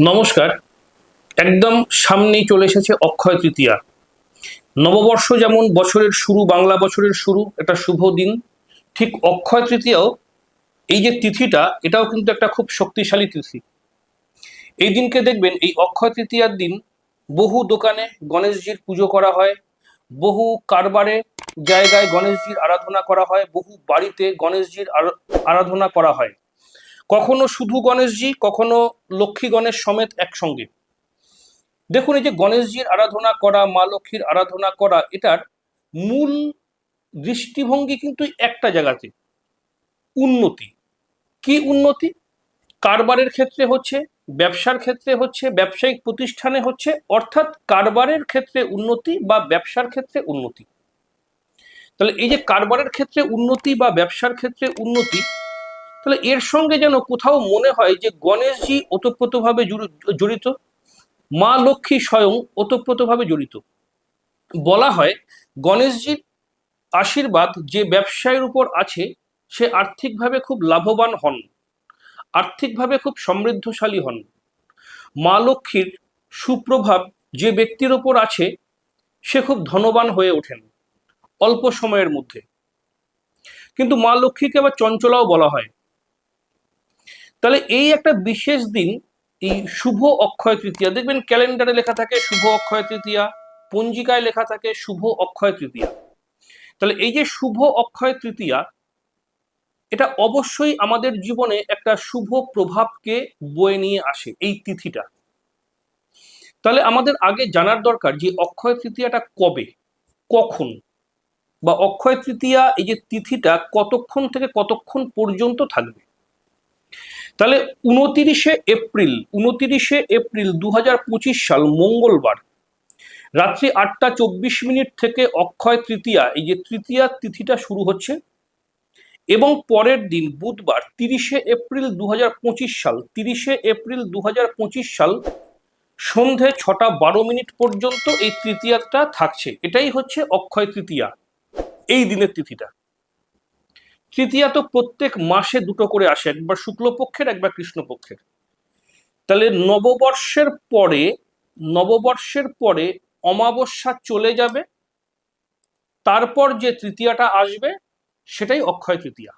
নমস্কার। একদম সামনেই চলে এসেছে অক্ষয় তৃতীয়া। নববর্ষ যেমন বছরের শুরু, বাংলা বছরের শুরু, একটা শুভ দিন। ঠিক অক্ষয় তৃতীয়াও এই যে তিথিটা, এটাও কিন্তু একটা খুব শক্তিশালী তিথি। এই দিনকে দেখবেন, এই অক্ষয় তৃতীয়ার দিন বহু দোকানে গণেশজির পুজো করা হয়, বহু কারবারে জায়গায় গণেশজির আরাধনা করা হয়, বহু বাড়িতে গণেশজির আরা- আরাধনা করা হয়। কখনো শুধু গণেশজি, কখনো লক্ষ্মী গণেশ সমেত একসঙ্গে। দেখুন, এই যে গণেশজির আরাধনা করা, মা লক্ষ্মীর আরাধনা করা, এটার মূল দৃষ্টিভঙ্গি কিন্তু একটা জায়গাতে, উন্নতি। কি উন্নতি? কারবারের ক্ষেত্রে হচ্ছে, ব্যবসার ক্ষেত্রে হচ্ছে, ব্যবসায়িক প্রতিষ্ঠানে হচ্ছে, অর্থাৎ কারবারের ক্ষেত্রে উন্নতি বা ব্যবসার ক্ষেত্রে উন্নতি। তাহলে এই যে কারবারের ক্ষেত্রে উন্নতি বা ব্যবসার ক্ষেত্রে উন্নতি তাহলে এর সঙ্গে যেন কোথাও মনে হয় যে গণেশজি ওতপ্রোতভাবে জুড়ি- জড়িত, মা লক্ষ্মী স্বয়ং ওতপ্রোতভাবে জড়িত। বলা হয় গণেশজির আশীর্বাদ যে ব্যবসায়ের উপর আছে, সে আর্থিকভাবে খুব লাভবান হন, আর্থিকভাবে খুব সমৃদ্ধশালী হন। মা লক্ষ্মীর সুপ্রভাব যে ব্যক্তির ওপর আছে, সে খুব ধনবান হয়ে ওঠেন অল্প সময়ের মধ্যে। কিন্তু মা লক্ষ্মীকে আবার চঞ্চলাও বলা হয়। তাহলে এই একটা বিশেষ দিন, এই শুভ অক্ষয় তৃতীয়া, দেখবেন ক্যালেন্ডারে লেখা থাকে শুভ অক্ষয় তৃতীয়া, পঞ্জিকায় লেখা থাকে শুভ অক্ষয় তৃতীয়া। তাহলে এই যে শুভ অক্ষয় তৃতীয়া, এটা অবশ্যই আমাদের জীবনে একটা শুভ প্রভাবকে বয়ে নিয়ে আসে এই তিথিটা। তাহলে আমাদের আগে জানার দরকার যে অক্ষয় তৃতীয়াটা কবে, কখন, বা অক্ষয় তৃতীয়া এই যে তিথিটা কতক্ষণ থেকে কতক্ষণ পর্যন্ত থাকবে। তাহলে উনতিরিশে এপ্রিল উনতিরিশে এপ্রিল দু হাজার পঁচিশ সাল মঙ্গলবার, রাত্রি আটটা চব্বিশ মিনিট থেকে অক্ষয় তৃতীয়া, এই যে তৃতীয়া তিথিটা শুরু হচ্ছে, এবং পরের দিন বুধবার তিরিশে এপ্রিল দু হাজার পঁচিশ সাল, তিরিশে এপ্রিল দু হাজার পঁচিশ সাল সন্ধে ছটা বারো মিনিট পর্যন্ত এই তৃতীয়াটা থাকছে। এটাই হচ্ছে অক্ষয় তৃতীয়া, এই দিনের তিথিটা। তৃতীয়া তো প্রত্যেক মাসে দুটো করে আসে, একবার শুক্লপক্ষের, একবার কৃষ্ণপক্ষের। তাহলে নববর্ষের পরে নববর্ষের পরে অমাবস্যা চলে যাবে, তারপর যে তৃতীয়াটা আসবে, সেটাই অক্ষয় তৃতীয়া।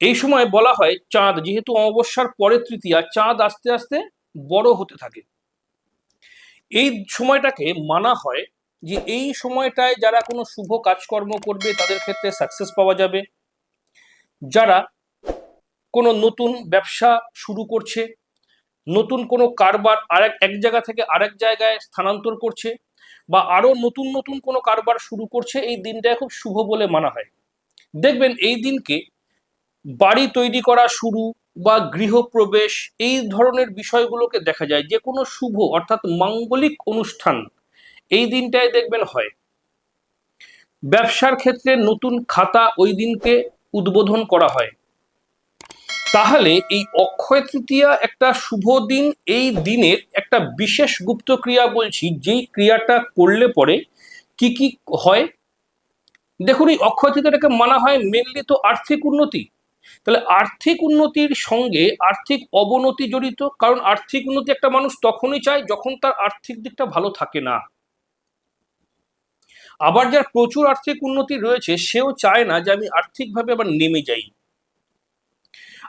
এই সময় বলা হয়, চাঁদ, যেহেতু অমাবস্যার পরে তৃতীয়া, চাঁদ আস্তে আস্তে বড় হতে থাকে। এই সময়টাকে মানা হয় যে এই সময়টায় যারা কোনো শুভ কাজকর্ম করবে, তাদের ক্ষেত্রে সাকসেস পাওয়া যাবে। যারা কোনো নতুন ব্যবসা শুরু করছে, নতুন কোনো কারবার আরেক, এক জায়গা থেকে আরেক জায়গায় স্থানান্তর করছে, বা আরও নতুন নতুন কোনো কারবার শুরু করছে, এই দিনটা খুব শুভ বলে মানা হয়। দেখবেন এই দিনকে বাড়ি তৈরি করা শুরু বা গৃহপ্রবেশ, এই ধরনের বিষয়গুলোকে দেখা যায়। যে কোনো শুভ, অর্থাৎ মাঙ্গলিক অনুষ্ঠান এই দিনটায় দেখবেন হয়। ব্যবসার ক্ষেত্রে নতুন খাতা ওই দিনকে উদ্বোধন করা হয়। তাহলে এই অক্ষয় তৃতীয়া একটা শুভ দিন, এই দিনের একটা বিশেষ গুপ্ত ক্রিয়া বলছি, যেই ক্রিয়াটা করলে পরে কি কি হয়? দেখুন, এই অক্ষয় তৃতীয়াটাকে মানা হয় মেনলি তো আর্থিক উন্নতি। তাহলে আর্থিক উন্নতির সঙ্গে আর্থিক অবনতি জড়িত, কারণ আর্থিক উন্নতি একটা মানুষ তখনই চায় যখন তার আর্থিক দিকটা ভালো থাকে না। আবার যার প্রচুর আর্থিক উন্নতি রয়েছে, সেও চায় না যে আমি আর্থিকভাবে আবার নেমে যাই।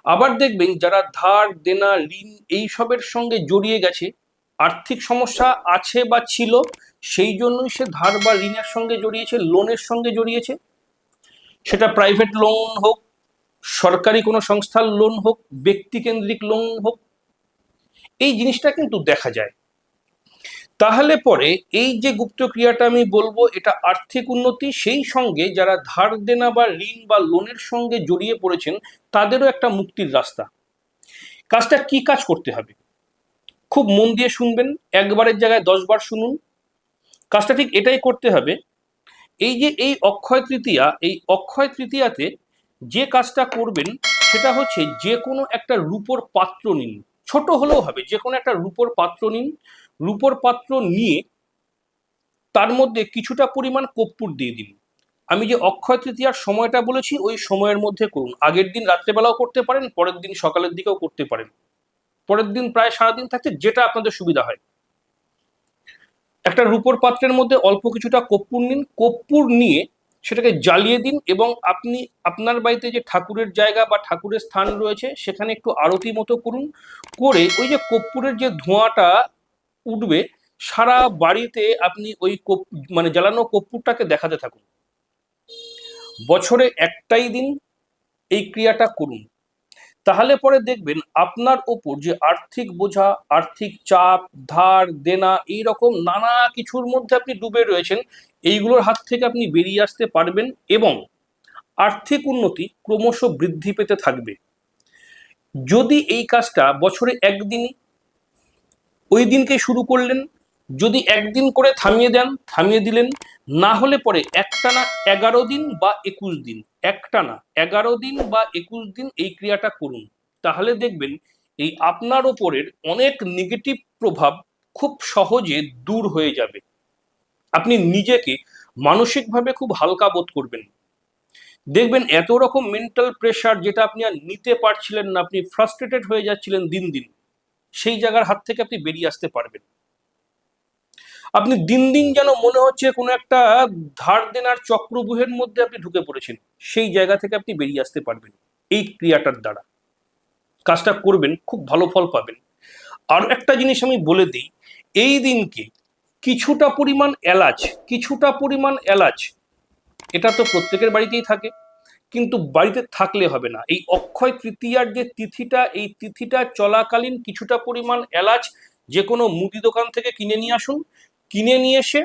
আবার দেখবেন যারা ধার, দেনা, ঋণ এইসবের সঙ্গে জড়িয়ে গেছে, আর্থিক সমস্যা আছে বা ছিল, সেই জন্যই সে ধার বা ঋণের সঙ্গে জড়িয়েছে, লোনের সঙ্গে জড়িয়েছে। সেটা প্রাইভেট লোন হোক, সরকারি কোনো সংস্থার লোন হোক ব্যক্তিকেন্দ্রিক লোন হোক, এই জিনিসটা কিন্তু দেখা যায়। তাহলে পরে এই যে গুপ্ত ক্রিয়াটা আমি বলব, এটা আর্থিক উন্নতি, সেই সঙ্গে যারা ধার দেনা বা ঋণ বা লোনের সঙ্গে জড়িয়ে পড়েছেন, তাদেরও একটা মুক্তির রাস্তা। কাজটা কি কাজ করতে হবে? খুব মন দিয়ে শুনবেন, একবারের জায়গায় দশবার শুনুন। কাজটা ঠিক এটাই করতে হবে, এই যে এই অক্ষয় তৃতীয়া, এই অক্ষয় তৃতীয়াতে যে কাজটা করবেন, সেটা হচ্ছে যে কোনো একটা রূপোর পাত্র নিন। ছোট হলেও হবে, যে কোনো একটা রূপোর পাত্র নিন রূপোর পাত্র নিয়ে তার মধ্যে কিছুটা পরিমাণ কর্পূর দিয়ে দিন। আমি যে অক্ষয় তৃতীয়ার সময়টা বলেছি, ওই সময়ের মধ্যে করুন। আগের দিন রাত্রেবেলাও করতে পারেন, পরের দিন সকালের দিকেও করতে পারেন। পরের দিন প্রায় সারাদিন থাকছে, যেটা আপনাদের সুবিধা হয়। একটা রূপোর পাত্রের মধ্যে অল্প কিছুটা কর্পূর নিন। কর্পূর নিয়ে সেটাকে জ্বালিয়ে দিন এবং আপনি, আপনার বাড়িতে যে ঠাকুরের জায়গা বা ঠাকুরের স্থান রয়েছে, সেখানে একটু আরতি মতো করুন। করে ওই যে কর্পূরের যে ধোঁয়াটা উঠবে, সারা বাড়িতে আপনি ওই মানে জ্বালানো কর্পূরটাকে দেখাতে থাকুন। বছরে একটাই দিন এই ক্রিয়াটা করুন। তাহলে পরে দেখবেন আপনার ওপর যে আর্থিক বোঝা, আর্থিক চাপ, ধার, দেনা, এই রকম নানা কিছুর মধ্যে আপনি ডুবে রয়েছেন, এইগুলোর হাত থেকে আপনি বেরিয়ে আসতে পারবেন এবং আর্থিক উন্নতি ক্রমশ বৃদ্ধি পেতে থাকবে। যদি এই কাজটা বছরে একদিনই ওই দিনকে শুরু করলেন। যদি একদিন করে থামিয়ে দেন, থামিয়ে দিলেন, না হলে পরে একটানা এগারো দিন বা একুশ দিন, একটানা এগারো দিন বা একুশ দিন এই ক্রিয়াটা করুন। তাহলে দেখবেন এই আপনার ওপরের অনেক নেগেটিভ প্রভাব খুব সহজে দূর হয়ে যাবে। আপনি নিজেকে মানসিকভাবে খুব হালকা বোধ করবেন। দেখবেন এত রকম মেন্টাল প্রেশার যেটা আপনি আর নিতে পারছিলেন না, আপনি ফ্রাস্ট্রেটেড হয়ে যাচ্ছিলেন দিন দিন। সেই জায়গার হাত থেকে আপনি বেরিয়ে আসতে পারবেন। আপনি দিন দিন যেন মনে হচ্ছে কোনো একটা ধার দেনার চক্রবুহের মধ্যে আপনি ঢুকে পড়েছেন, সেই জায়গা থেকে আপনি বেরিয়ে আসতে পারবেন, এই ক্রিয়াটার দ্বারা। কাজটা করবেন, খুব ভালো ফল পাবেন। আর একটা জিনিস আমি বলে দিই, এই দিনকে কিছুটা পরিমাণ এলাচ, কিছুটা পরিমাণ এলাচ, এটা তো প্রত্যেকের বাড়িতেই থাকে। কিন্তু বাড়িতে থাকলে হবে না। এই অক্ষয় তৃতীয়ার যে তিথিটা, এই তিথিটা চলাকালীন কিছুটা পরিমাণ এলাচ যে কোনো মুদি দোকান থেকে কিনে নিয়ে আসুন। কিনে নিয়ে এসে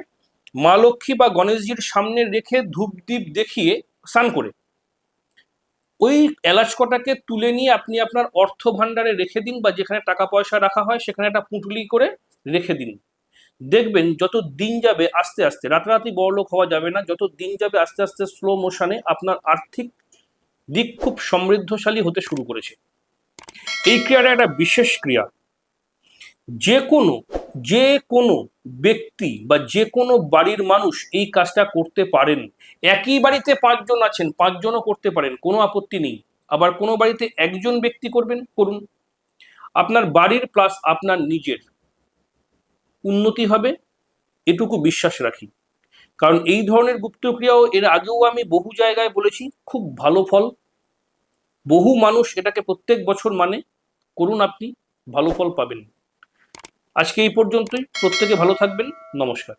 মা লক্ষ্মী বা গণেশজির সামনে রেখে ধূপ দ্বীপ দেখিয়ে স্নান করে। ওই এলাচ কটাকে তুলে নিয়ে আপনি আপনার অর্থ ভাণ্ডারে রেখে দিন বা যেখানে টাকা পয়সা রাখা হয় সেখানে একটা পুঁটলি করে রেখে দিন। দেখবেন যত দিন যাবে আস্তে আস্তে, রাতারাতি বড়লোক হওয়া যাবে না, যত দিন যাবে আস্তে আস্তে স্লো মোশনে আপনার আর্থিক দিক খুব সমৃদ্ধশালী হতে শুরু করেছে। এই ক্রিয়াটা একটা বিশেষ ক্রিয়া। যে কোনো যে কোনো ব্যক্তি বা যে কোনো বাড়ির মানুষ এই কাজটা করতে পারেন। একই বাড়িতে পাঁচজন আছেন, পাঁচজনও করতে পারেন, কোনো আপত্তি নেই। আবার কোনো বাড়িতে একজন ব্যক্তি করবেন, করুন। আপনার বাড়ির প্লাস আপনার নিজের। উন্নতি হবে, এটুকু বিশ্বাস রাখি। কারণ এই ধরনের গুপ্তক্রিয়াও এর আগেও আমি বহু জায়গায় বলেছি, খুব ভালো ফল। বহু মানুষ এটাকে প্রত্যেক বছর মানে করুন আপনি, ভালো ফল পাবেন। আজকে এই পর্যন্তই, প্রত্যেকে ভালো থাকবেন, নমস্কার।